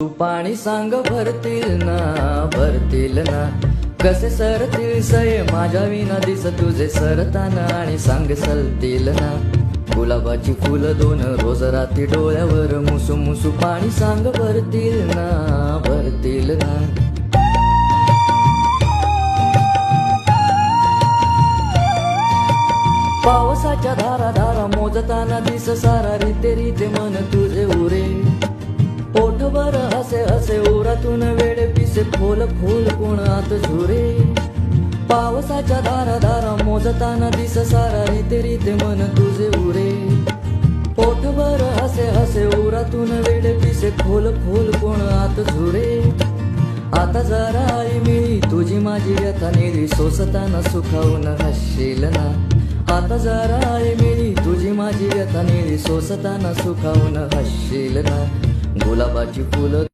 तू पाणी सांग भरतील ना भरतील ना. कसे सरतील सय माझ्या विना दिस तुझे सरताना आणि सांग सलतील ना. गुलाबाची फुलं दोन रोज रात्री डोळ्यावर मुसू मुसू पाणी सांग भरतील ना भरतील ना. पावसाच्या धारा धारा मोजताना दिस सारा रीते रीते मन तू हसे वेळ पिसे खोल खोल कोण आत झुरे. पावसाच्या धारा धारा मोजताना दिस सारा रीते रीते मन तुझे उरे. पोटभर हसे हसे उरातून वेळ पिसे खोल खोल कोण आत झुरे. आता जरा आई मिळी तुझी माझी व्यथा निरी सोसताना सुखावून हसशील ना. आता जरा आई मिळी तुझी माझी व्यथा निधी सोसताना सुखावून हसशील ना. गुलाबाची फुलं